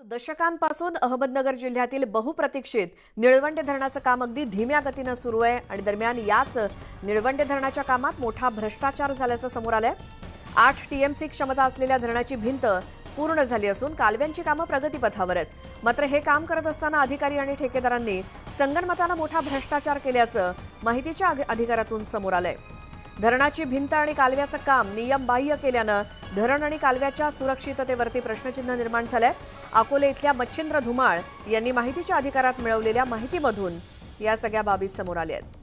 दशकांपासून अहमदनगर जिल्ह्यातील बहुप्रतीक्षित निळवंडे धरणाचं काम अगदी धीम्या गतीनं सुरू आहे आणि दरम्यान याच निळवंडे धरणाच्या कामात मोठा भ्रष्टाचार झाल्याचं समोर आलंय. आठ टीएमसी क्षमता असलेल्या धरणाची भिंत पूर्ण झाली असून कालव्यांची कामं प्रगतीपथावर आहेत. मात्र हे काम करत असताना अधिकारी आणि ठेकेदारांनी संगनमतानं मोठा भ्रष्टाचार केल्याचं माहितीच्या अधिकाऱ्यातून अधिकारातून समोर आलंय. धरणाची भिंत आणि कालव्याचं काम नियमबाह्य केल्यानं धरण आणि कालव्याच्या सुरक्षिततेवरती प्रश्नचिन्ह निर्माण झालंय. अकोले इथल्या मच्छिंद्र धुमाळ यांनी माहितीच्या अधिकारात मिळवलेल्या माहितीमधून या सगळ्या बाबी समोर आल्या आहेत.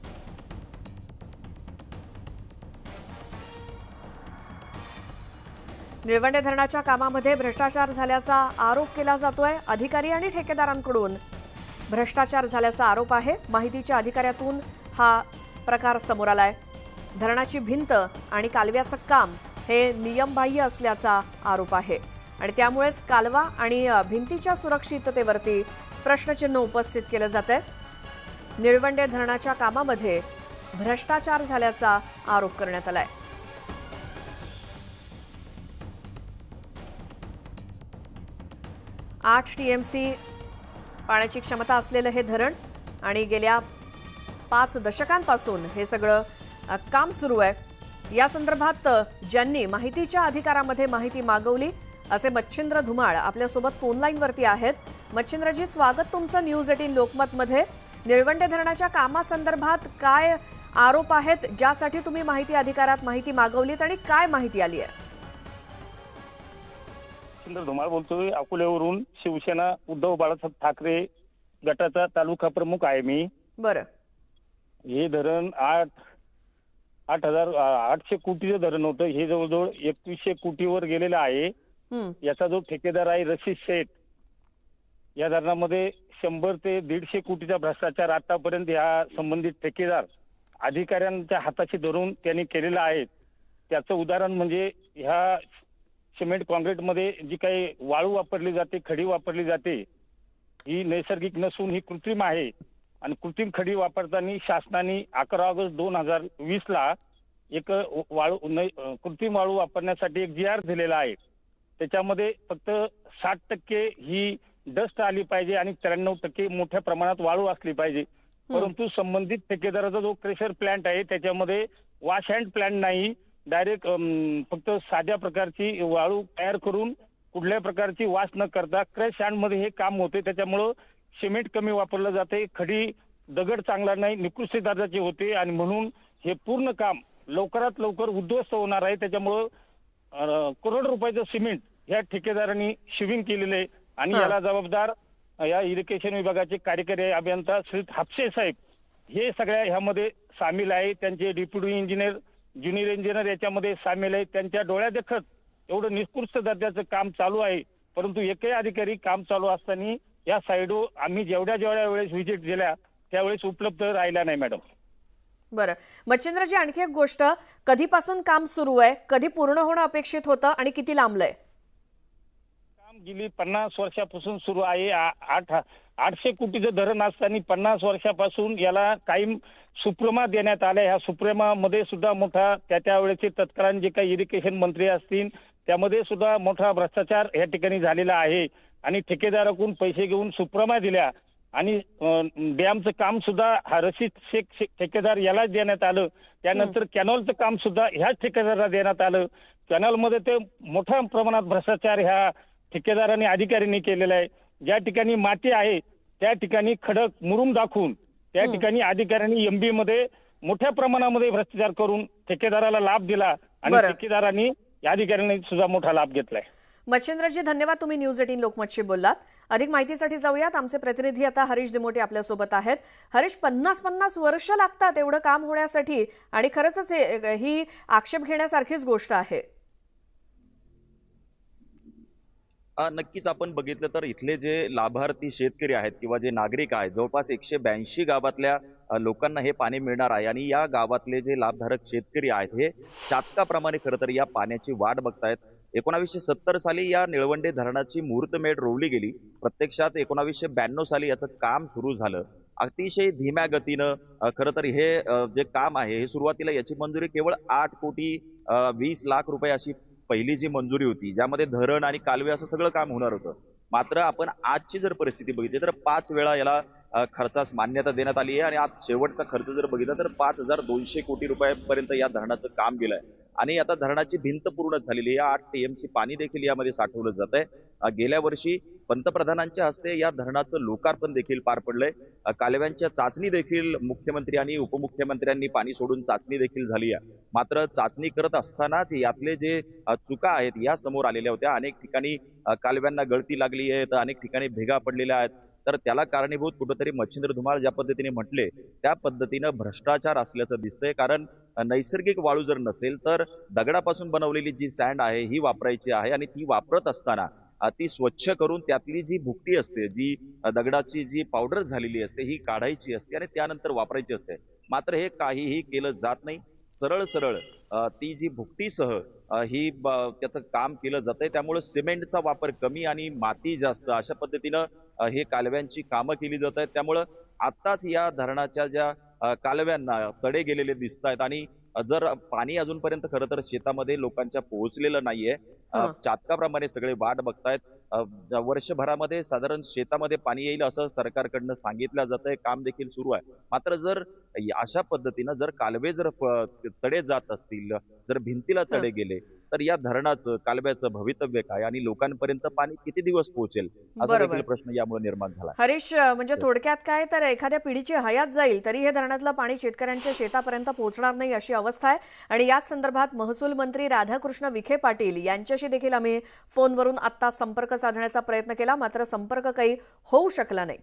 निळवंडे धरणाच्या कामामध्ये भ्रष्टाचार झाल्याचा आरोप केला जातोय अधिकारी आणि ठेकेदारांकडून. भ्रष्टाचार झाल्याचा आरोप आहे. माहितीच्या अधिकाऱ्यातून हा प्रकार समोर आलाय. धरणाची भिंत आणि कालव्याचं काम हे नियमबाह्य असल्याचा आरोप आहे. आणि त्यामुळेच कालवा आणि भिंतीच्या सुरक्षिततेवरती प्रश्नचिन्ह उपस्थित केलं जात आहे निळवंडे धरणाच्या कामामध्ये भ्रष्टाचार झाल्याचा आरोप करण्यात आलाय. आठ टीएमसी पाण्याची क्षमता असलेलं हे धरण आणि गेल्या पाच दशकांपासून हे सगळं काम सुरू आहे. या संदर्भात ज्यांनी माहितीच्या अधिकारामध्ये माहिती मागवली असे मच्छिंद्र धुमाळ आपल्यासोबत फोन लाईनवरती आहेत. मच्छिंद्रजी स्वागत तुमचं न्यूज एटीन लोकमतमध्ये. निळवंडे धरणाच्या कामासंदर्भात काय आरोप आहेत ज्यासाठी तुम्ही माहिती अधिकारात माहिती मागवलीत आणि काय माहिती आली आहे? धुमाळ बोलतोय. अकोल्यावरून शिवसेना उद्धव बाळासाहेब ठाकरे गटाचा तालुका प्रमुख आहे मी. बरं. हे धरण आठ आठ हजार आठशे कोटीचं धरण होतं. हे जवळजवळ एकवीसशे कोटीवर गेलेलं आहे. याचा जो ठेकेदार आहे रशीद शेठ या धरणामध्ये शंभर ते दीडशे कोटीचा भ्रष्टाचार आतापर्यंत या संबंधित ठेकेदार अधिकाऱ्यांच्या हाताशी धरून त्यांनी केलेला आहे. त्याचं उदाहरण म्हणजे ह्या सिमेंट कॉन्क्रीटमध्ये जी काही वाळू वापरली जाते खडी वापरली जाते ही नैसर्गिक नसून ही कृत्रिम आहे. आणि कृत्रिम खडी वापरताना शासनाने अकरा ऑगस्ट दोन हजार वीस ला एक वाळू कृत्रिम वाळू वापरण्यासाठी एक जी आर दिलेला आहे. त्याच्यामध्ये फक्त साठ टक्के ही डस्ट आली पाहिजे आणि त्र्याण्णव टक्के मोठ्या प्रमाणात वाळू असली पाहिजे. परंतु संबंधित ठेकेदाराचा जो क्रेशर प्लांट आहे त्याच्यामध्ये वॉश हँड प्लांट नाही. डायरेक्ट फक्त साध्या प्रकारची वाळू तयार करून कुठल्याही प्रकारची वास न करता क्रशमध्ये हे काम होते. त्याच्यामुळं सिमेंट कमी वापरलं जाते खडी दगड चांगला नाही निकृष्ट दर्जाचे होते आणि म्हणून हे पूर्ण काम लवकरात लवकर उद्ध्वस्त होणार आहे. त्याच्यामुळं करोड रुपयाचं सिमेंट या ठेकेदारांनी शिविंग केलेलं आहे. आणि. याला जबाबदार या इरिगेशन विभागाचे कार्यकारी अभियंता श्री हापसे साहेब हे सगळ्या ह्यामध्ये सामील आहे. त्यांचे डेप्युटी इंजिनियर ज्युनियर इंजिनियर याच्यामध्ये सामील आहे. त्यांच्या डोळ्या देखत एवढं निकृष्ट दर्जाचं काम चालू आहे. परंतु एकही अधिकारी काम चालू असताना या साईडवर आम्ही जेवढ्या जेवढ्या वेळेस व्हिजिट दिल्या त्यावेळेस उपलब्ध राहिला नाही मॅडम बरं. मच्छिंद्रजी आणखी एक गोष्ट. कधीपासून काम सुरू आहे? कधी पूर्ण होणं अपेक्षित होतं आणि किती लांबलंय काम गेली पन्नास वर्षापासून सुरू आहे. आठ आठशे कोटीचं धरण असताना पन्नास वर्षापासून याला कायम सुप्रमा देण्यात आल्या. ह्या सुप्रेमामध्ये सुद्धा मोठा त्या त्यावेळेचे तत्कालीन जे काही इरिगेशन मंत्री असतील त्यामध्ये सुद्धा मोठा भ्रष्टाचार या ठिकाणी झालेला आहे. आणि ठेकेदाराकडून पैसे घेऊन सुप्रमा दिल्या. आणि डॅमचं काम सुद्धा हा रशीद शेख ठेकेदार यालाच देण्यात आलं. त्यानंतर कॅनॉलचं काम सुद्धा ह्याच ठेकेदाराला देण्यात आलं. कॅनॉलमध्ये ते मोठ्या प्रमाणात भ्रष्टाचार ह्या ठेकेदारांनी अधिकाऱ्यांनी केलेला आहे. ज्या ठिकाणी माती आहे त्या ठिकाणी खडक मुरुम दाखवून त्या ठिकाणी अधिकाऱ्यांनी एमबी मध्ये मोठ्या प्रमाणामध्ये भ्रष्टाचार करून ठेकेदाराला लाभ दिला. आणि. ठेकेदारांनी या अधिकाऱ्यांनी सुद्धा मोठा लाभ घेतलाय. मच्छिंद्रजी धन्यवाद तुम्ही न्यूज एटीन लोकमतशी बोललात. अधिक माहितीसाठी जाऊयात. आमचे प्रतिनिधी आता हरीश दिमोटे आपल्यासोबत आहेत. हरीश पन्नास पन्नास वर्ष लागतात एवढं काम होण्यासाठी आणि खरंच ही आक्षेप घेण्यासारखीच गोष्ट आहे. नक्कीच आपण बघितलं तर इथले जे लाभार्थी शेतकरी आहेत किंवा जे नागरिक आहेत जवळपास एकशे ब्याऐंशी गावातल्या लोकांना हे पाणी मिळणार आहे आणि या गावातले जे लाभधारक शेतकरी आहेत हे चातकाप्रमाणे खरं तर या पाण्याची वाट बघतायत. एकोणावीसशे सत्तर साली या निळवंडे धरणाची मुहूर्तमेढ रोवली गेली. प्रत्यक्षात एकोणावीसशे ब्याण्णव साली याचं काम सुरू झालं. अतिशय धीम्या गतीनं खरं तर हे जे काम आहे हे सुरुवातीला याची मंजुरी केवळ आठ कोटी वीस लाख रुपये अशी पहिली जी मंजुरी होती ज्यामध्ये धरण आणि कालवे असं सगळं काम होणार होतं. मात्र आपण आजची जर परिस्थिती बघितली तर पाच वेळा याला खर्चास मान्यता देण्यात आली आहे आणि आज शेवटचा खर्च जर बघितला तर पाच हजार दोनशे कोटी रुपयापर्यंत या धरणाचं काम गेलंय. आणि आता धरणाची भिंत पूर्ण झालेली आहे. आठ टीएमसी पाणी देखील यामध्ये साठवलं जात आहे. गेल्या वर्षी पंतप्रधानांच्या हस्ते या धरणाचं लोकार्पण देखील पार पडलंय. कालव्यांच्या चाचणी देखील मुख्यमंत्री आणि उपमुख्यमंत्र्यांनी पाणी सोडून चाचणी देखील झाली आहे. मात्र चाचणी करत असतानाच यातले जे चुका आहेत या समोर आलेल्या होत्या. अनेक ठिकाणी कालव्यांना गळती लागली आहे. तर अनेक ठिकाणी भेगा पडलेल्या आहेत. तर त्याला कारणीभूत कुठंतरी मच्छिंद्र धुमाळ ज्या पद्धतीने म्हटले त्या पद्धतीनं भ्रष्टाचार असल्याचं दिसतंय. कारण नैसर्गिक वाळू जर नसेल तर दगडापासून बनवलेली जी सँड आहे ही वापरायची आहे आणि ती वापरत असताना ती स्वच्छ करून त्यातली जी भुकटी असते जी दगडाची जी पावडर झालेली असते ही काढायची असते आणि त्यानंतर वापरायची असते. मात्र हे काहीही केलं जात नाही. सरळ सरळ ती जी भुकटीसह ही त्याचं काम केलं जातंय त्यामुळे सिमेंटचा वापर कमी आणि माती जास्त अशा पद्धतीनं हे कालव्यांची कामं केली जात आहेत त्यामुळं आत्ताच या धरणाच्या ज्या कालव्यांना तडे गेलेले दिसत आहेत आणि जर पाणी अजूनपर्यंत खरं तर शेतामध्ये लोकांच्या पोहोचलेलं नाहीये. चातकाप्रमाणे सगळे वाट बघतायत वर्षभरामध्ये साधारण शेतामध्ये पाणी येईल असं सरकारकडनं सांगितलं जात आहे काम देखील सुरू आहे. मात्र जर अशा पद्धतीनं जर कालवे जर तडे जात असतील जर भिंतीला तडे गेले तर या धरणाचं कालव्याचं भवितव्य काय? आणि लोकांपर्यंत पाणी किती दिवस पोहोचेल? असा बरोबर. देखील प्रश्न यामुळे निर्माण झाला. हरीश म्हणजे थोडक्यात काय? तर एखाद्या पिढीची हयात जाईल तरी हे धरणातलं पाणी शेतकऱ्यांच्या शेतापर्यंत पोहोचणार नाही अशी अवस्था आहे. आणि याच संदर्भात महसूल मंत्री राधाकृष्ण विखे पाटील यांच्याशी देखील आम्ही फोनवरून आत्ता संपर्क साधण्याचा प्रयत्न केला. मात्र संपर्क काही होऊ शकला नाही.